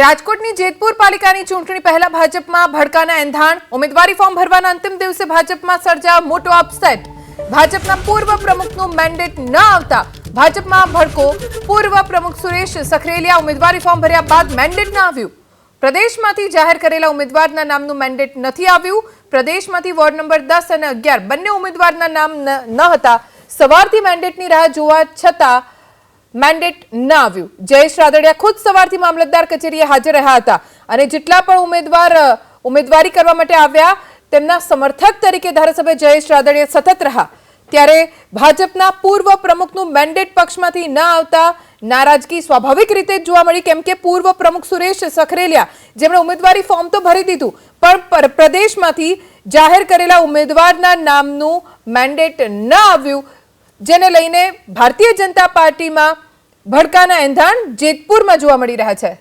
રાજકોટની જેતપુર પાલિકાની ચૂંટણી પહેલા ભાજપમાં ભડકાના એંધાણ, ઉમેદવારી ફોર્મ ભરવાના અંતિમ દિવસે ભાજપમાં સર્જાયો મોટો અપસેટ. ભાજપના પૂર્વ પ્રમુખનું મેન્ડેટ ન આવતા ભાજપમાં ભડકો. પૂર્વ પ્રમુખ સુરેશ સખરેલિયા ઉમેદવારી ફોર્મ ભર્યા બાદ મેન્ડેટ ન આવ્યું. પ્રદેશમાંથી જાહેર કરેલા ઉમેદવારના નામનું મેન્ડેટ નથી આવ્યું. પ્રદેશમાંથી વોર્ડ નંબર દસ અને અગિયાર બંને ઉમેદવારના નામ ન ન હતા. સવારથી મેન્ડેટની રાહ જોવા છતાં મેન્ડેટ ન આવ્યું. જયેશ રાદડિયા ખુદ સવારથી મામલતદાર કચેરીએ હાજર રહ્યા હતા અને જેટલા પણ ઉમેદવાર ઉમેદવારી કરવા માટે આવ્યા, તેમના સમર્થક તરીકે ધારાસભ્ય જયેશ રાદડિયા સતત રહ્યા. ત્યારે ભાજપના પૂર્વ પ્રમુખનું મેન્ડેટ પક્ષમાંથી ન આવતા નારાજગી સ્વાભાવિક રીતે જ જોવા મળી, કેમ કે પૂર્વ પ્રમુખ સુરેશ સખરેલિયા જેમણે ઉમેદવારી ફોર્મ તો ભરી દીધું, પણ પર- પ્રદેશમાંથી જાહેર કરેલા ઉમેદવારના નામનું મેન્ડેટ ન આવ્યું. જેને લઈને ભારતીય જનતા પાર્ટીમાં ભડકાના એંધાણ જેતપુરમાં જોવા મળી રહ્યા છે.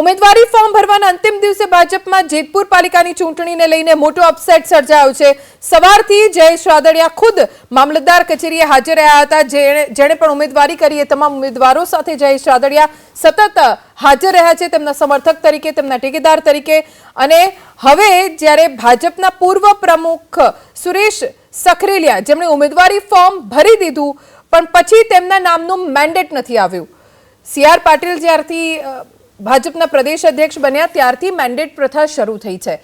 ઉમેદવારી ફોર્મ ભરવાના અંતિમ દિવસે ભાજપમાં જેતપુર પાલિકાની ચૂંટણીને લઈને મોટો અપસેટ સર્જાયો છે. સવારથી જયેશ રાદડિયા ખુદ મામલતદાર કચેરીએ હાજર રહ્યા હતા. જેણે પણ ઉમેદવારી કરી એ તમામ ઉમેદવારો સાથે જયેશ રાદડિયા સતત હાજર રહ્યા છે તેમના સમર્થક તરીકે, તેમના ટેકેદાર તરીકે. અને હવે જ્યારે ભાજપના પૂર્વ પ્રમુખ સુરેશ સખરેલિયા જેમણે ઉમેદવારી ફોર્મ ભરી દીધું, પણ પછી તેમના નામનું મેન્ડેટ નથી આવ્યું. સી પાટીલ જ્યારથી ભાજપના પ્રદેશ અધ્યક્ષ બન્યા ત્યારથી મેન્ડેટ પ્રથા શરૂ થઈ છે.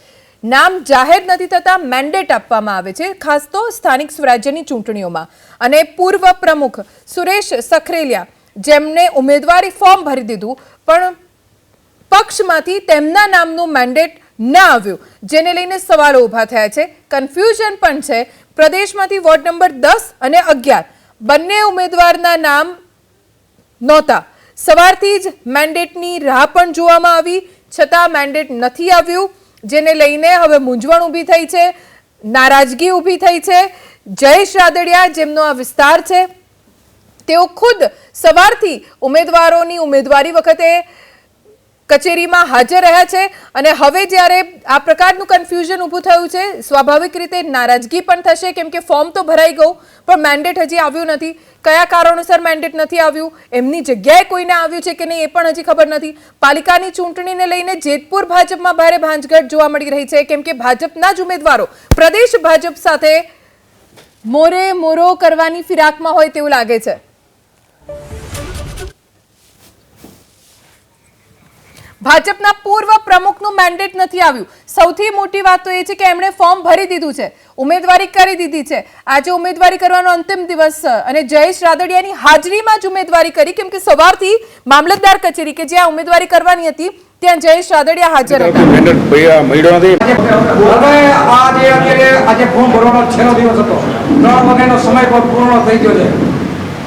નામ જાહેર નથી થતા મેન્ડેટ આપવામાં આવે છે, ખાસ તો સ્થાનિક સ્વરાજ્યની ચૂંટણીઓમાં. અને પૂર્વ પ્રમુખ સુરેશ સખરેલિયા, જેમને ઉમેદવારી ફોર્મ ભરી દીધું, પણ પક્ષમાંથી તેમના નામનું મેન્ડેટ ન આવ્યું, જેને લઈને સવાલો ઊભા થયા છે. કન્ફ્યુઝન પણ છે. પ્રદેશમાંથી વોર્ડ નંબર દસ અને અગિયાર બંને ઉમેદવારના નામ નહોતા. સવારથી જ મેન્ડેટની રાહ પણ જોવામાં આવી, છતાં મેન્ડેટ નથી આવ્યું, જેને લઈને હવે મૂંઝવણ ઊભી થઈ છે, નારાજગી ઊભી થઈ છે. જયેશ રાદડિયા, જેમનો આ વિસ્તાર છે, તેઓ ખુદ સવારથી ઉમેદવારોની ઉમેદવારી વખતે કચેરીમાં હાજર રહ્યા છે અને હવે જ્યારે આ પ્રકારનું કન્ફ્યુઝન ઊભું થયું છે, સ્વાભાવિક રીતે નારાજગી પણ થશે, કેમ કે ફોર્મ તો ભરાઈ ગયું, પણ મેન્ડેટ હજી આવ્યું નથી. કયા કારણોસર મેન્ડેટ નથી આવ્યું, એમની જગ્યાએ કોઈને આવ્યું છે કે નહીં એ પણ હજી ખબર નથી. પાલિકાની ચૂંટણીને લઈને જેતપુર ભાજપમાં ભારે ભાંજગઢ જોવા મળી રહી છે, કેમ કે ભાજપના જ ઉમેદવારો, પ્રદેશ ભાજપ સાથે મોરે મોરો કરવાની ફિરાકમાં હોય તેવું લાગે છે. ભાજપના પૂર્વ પ્રમુખનું મેન્ડેટ નથી આવ્યું. સૌથી મોટી વાત તો એ છે કે એમણે ફોર્મ ભરી દીધું છે. ઉમેદવારી કરી દીધી છે. આજે ઉમેદવારી કરવાનો અંતિમ દિવસ અને જયેશ રાદડિયાની હાજરીમાં જ ઉમેદવારી કરી કેમ કે સવારથી મામલતદાર કચેરી કે જ્યાં ઉમેદવારી કરવાની હતી ત્યાં જયેશ રાદડિયા હાજર હતા. મેન્ડેટ ભૈયા મળ્યો નથી. હવે આ જે અત્યારે આજે ફોર્મ ભરવાનો છેલ્લો દિવસ હતો. ત્રણ વાગ્યાનો સમય પણ પૂર્ણ થઈ ગયો છે.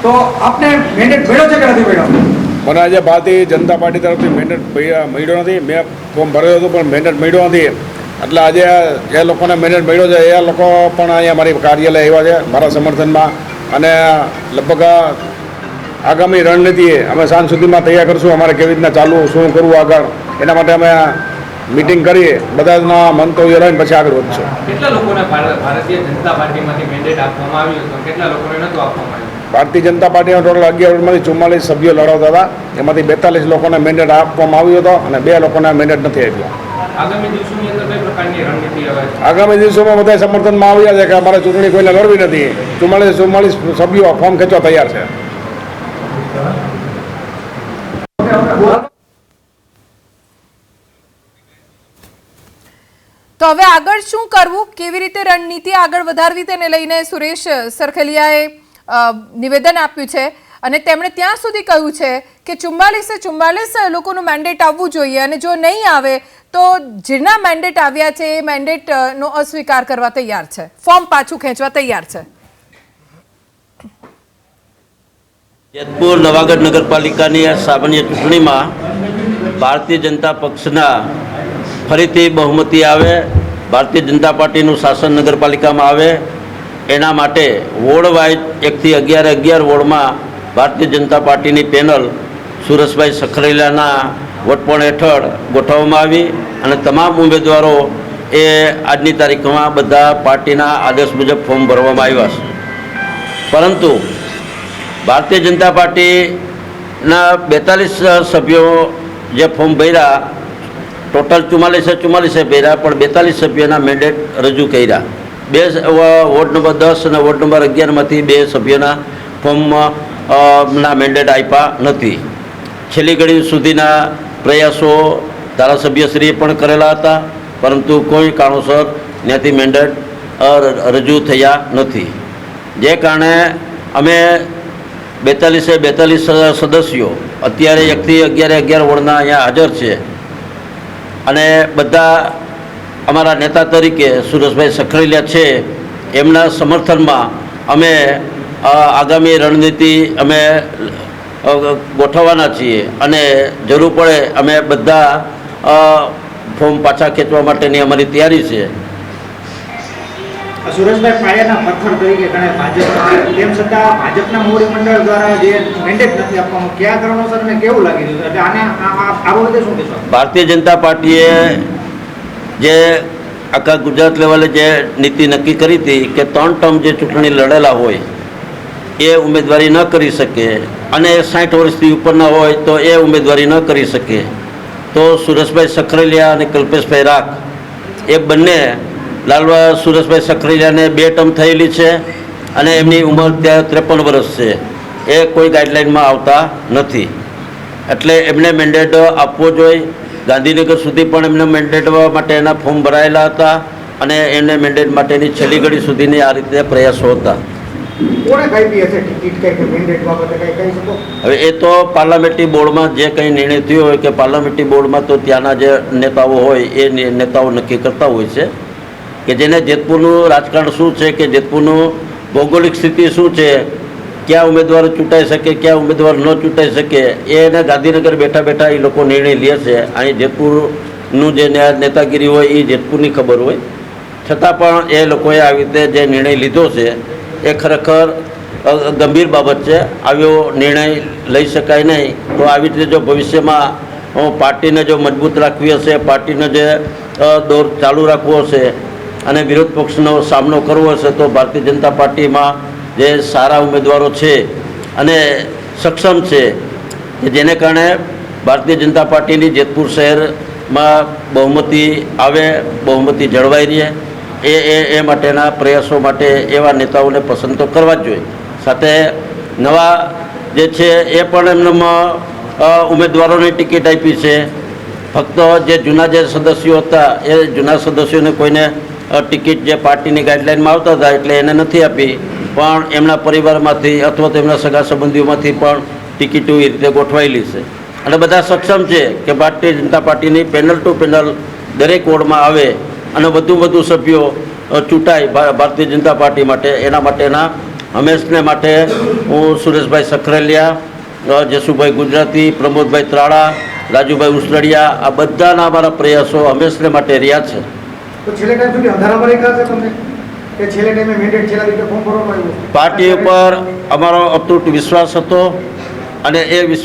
તો આપને મેન્ડેટ મળ્યો છે કે નથી મળ્યો મને આજે ભારતીય જનતા પાર્ટી તરફથી મેન્ડેટ મળ્યો નથી. મેં ફોર્મ ભર્યો હતું, પણ મેન્ડેટ મળ્યો નથી. એટલે આજે જે લોકોને મેન્ડેટ મળ્યો છે, એ લોકો પણ અહીંયા મારી કાર્યાલય આવ્યા છે, મારા સમર્થનમાં. અને લગભગ આગામી રણનીતિ અમે સાંજ સુધીમાં તૈયાર કરશું, અમારે કેવી રીતના ચાલવું, શું કરવું આગળ, એના માટે અમે મિટિંગ કરી બધાના મંતવ્યો લઈને પછી આગળ વધશું. કેટલા લોકોને ભારતીય જનતા પાર્ટીમાંથી મેન્ડેટ આપવામાં આવ્યું કેટલા લોકોને નહોતું આપવામાં આવ્યું? ભારતીય જનતા પાર્ટીના ટોટલ અગિયારમાંથી ચુમ્માલીસ સભ્યો લડાવતા હતા. એમાંથી બેતાલીસ લોકોને મેન્ડેટ આપવામાં આવ્યો હતો અને બે લોકોને મેન્ડેટ નથી આપ્યો. આગામી દિવસોની અંદર કઈ પ્રકારની રણનીતિ હવે છે? આગામી દિવસોમાં બધા સમર્થનમાં આવ્યા છે કે અમારે ચૂંટણી કોઈને લડવી નથી. ચુમ્માલીસ ચુમ્માલીસ સભ્યો ફોર્મ ખેંચવા તૈયાર છે. તો હવે આગળ શું કરવું? કેવી રીતે રણનીતિ આગળ વધારવી તેને લઈને સુરેશ સરખલિયાએ નિવેદન આપ્યું છે. અને તેમણે ત્યાં સુધી કહ્યું છે કે ચુમ્માલીસે ચુમ્માલીસ લોકોનું મેન્ડેટ આવવું જોઈએ અને જો નહીં આવે તો જેના મેન્ડેટ આવ્યા છે એ મેન્ડેટનો અસ્વીકાર કરવા તૈયાર છે. ફોર્મ પાછું ખેંચવા તૈયાર છે. જેતપુર નવાગઢ નગરપાલિકાની આ સામાન્ય ચૂંટણીમાં ભારતીય જનતા પક્ષના ફરીથી બહુમતી આવે, ભારતીય જનતા પાર્ટીનું શાસન નગરપાલિકામાં આવે એના માટે વોર્ડ વાઇઝ એકથી અગિયાર અગિયાર વોર્ડમાં ભારતીય જનતા પાર્ટીની પેનલ સુરેશભાઈ સખરેલાના વટપણ હેઠળ ગોઠવવામાં આવી અને તમામ ઉમેદવારો એ આજની તારીખમાં બધા પાર્ટીના આદેશ મુજબ ફોર્મ ભરવામાં આવ્યા છે. પરંતુ ભારતીય જનતા પાર્ટીના બેતાલીસ સભ્યો જે ફોર્મ ભર્યા, ટોટલ ચુમ્માલીસે ચુમ્માલીસે ભર્યા, પણ બેતાલીસ સભ્યોના મેન્ડેટ રજૂ કર્યા. બે વોર્ડ નંબર દસ અને વોર્ડ નંબર અગિયારમાંથી બે સભ્યોના ફોર્મ ના મેન્ડેટ આપ્યા નથી. છેલ્લી ઘડી સુધીના પ્રયાસો ધારાસભ્યશ્રીએ પણ કરેલા હતા, પરંતુ કોઈ કારણોસર ત્યાંથી મેન્ડેટ રજૂ થયા નથી. જે કારણે અમે બેતાલીસે બેતાલીસ સદસ્યો, અત્યારે એકથી અગિયારે અગિયાર વોર્ડના અહીંયા હાજર છે. અને બધા અમારા નેતા તરીકે સુરેશભાઈ સખરેલિયા છે. એમના સમર્થનમાં અમે આગામી રણનીતિ અમે ગોઠવવાના છીએ અને જરૂર પડે અમે બધા ફોર્મ પાછા ખેંચવા માટેની અમારી તૈયારી છે. સુરેશભાઈ પાયાના પથ્થર તરીકે ગણાય ભાજપ. તેમ છતાં ભાજપના મોવડી મંડળ દ્વારા જે મેન્ડેટ નથી આપવામાં કયા કારણોસર કેવું લાગી રહ્યું એટલે આને આ- આ- આ બાબતે શું કહેશો? ભારતીય જનતા પાર્ટીએ જે આખા ગુજરાત લેવલે જે નીતિ નક્કી કરી હતી કે ત્રણ ટર્મ જે ચૂંટણી લડેલા હોય, એ ઉમેદવારી ન કરી શકે અને સાઠ વર્ષથી ઉપરના હોય તો એ ઉમેદવારી ન કરી શકે. તો સુરેશભાઈ સખરેલિયા અને કલ્પેશભાઈ રાખ, એ બંને લાલવા સુરેશભાઈ સખરેલિયાને બે ટર્મ થયેલી છે અને એમની ઉંમર ત્યાં ત્રેપન વર્ષ છે. એ કોઈ ગાઈડલાઇનમાં આવતા નથી. એટલે એમને મેન્ડેટ આપવો જોઈએ ગાંધીનગર સુધી પણ એમને મેન્ડેટ માટે એના ફોર્મ ભરાયેલા હતા અને એમને મેન્ડેટ માટેની છેલ્લી ઘડી સુધીની આ રીતે પ્રયાસો હતા. હવે એ તો પાર્લામેન્ટરી બોર્ડમાં જે કંઈ નિર્ણય થયો હોય કે પાર્લામેન્ટરી બોર્ડમાં તો ત્યાંના જે નેતાઓ હોય એ નેતાઓ નક્કી કરતા હોય છે કે જેને જેતપુરનું રાજકારણ શું છે કે જેતપુરનું ભૌગોલિક સ્થિતિ શું છે ક્યાં ઉમેદવારો ચૂંટાઈ શકે, ક્યાં ઉમેદવાર ન ચૂંટાઈ શકે એને ગાંધીનગર બેઠા બેઠા એ લોકો નિર્ણય લે છે. અહીં જેતપુરનું જે નેતાગીરી હોય એ જેતપુરની ખબર હોય. છતાં પણ એ લોકોએ આવી રીતે જે નિર્ણય લીધો છે, એ ખરેખર ગંભીર બાબત છે. આવ્યો નિર્ણય લઈ શકાય નહીં. તો આવી રીતે જો ભવિષ્યમાં પાર્ટીને જો મજબૂત રાખવી હશે, પાર્ટીનો જે દોર ચાલુ રાખવો હશે અને વિરોધ પક્ષનો સામનો કરવો હશે, તો ભારતીય જનતા પાર્ટીમાં જે સારા ઉમેદવારો છે અને સક્ષમ છે, કે જેને કારણે ભારતીય જનતા પાર્ટીની જેતપુર શહેરમાં બહુમતી આવે, બહુમતી જળવાઈ રહે. એ એ એ માટેના પ્રયાસો માટે એવા નેતાઓને પસંદ તો કરવા જ જોઈએ. સાથે નવા જે છે એ પણ એમનામાં ઉમેદવારોની ટિકિટ આપી છે. ફક્ત જે જૂના જે સદસ્યો હતા, એ જૂના સદસ્યોને કોઈને ટિકિટ જે પાર્ટીની ગાઈડલાઇનમાં આવતા હતા એટલે એને નથી આપી. પણ એમના પરિવારમાંથી અથવા તો એમના સગા સંબંધીઓમાંથી પણ ટિકિટો એ રીતે ગોઠવાયેલી છે. અને બધા સક્ષમ છે કે ભારતીય જનતા પાર્ટીની પેનલ ટુ પેનલ દરેક વોર્ડમાં આવે અને વધુ વધુ સભ્યો ચૂંટાય ભારતીય જનતા પાર્ટી માટે. એના માટેના હંમેશને માટે હું સુરેશભાઈ સખરેલિયા જસુભાઈ ગુજરાતી, પ્રમોદભાઈ ત્રાળા, રાજુભાઈ ઉસલડિયા આ બધાના અમારા પ્રયાસો હંમેશને માટે રહ્યા છે. છેલ્લે ટાઈમ મેન્ડેટ પાર્ટી ઉપર અમારો અતૂટ વિશ્વાસ હતો અને એ વિશ્વાસ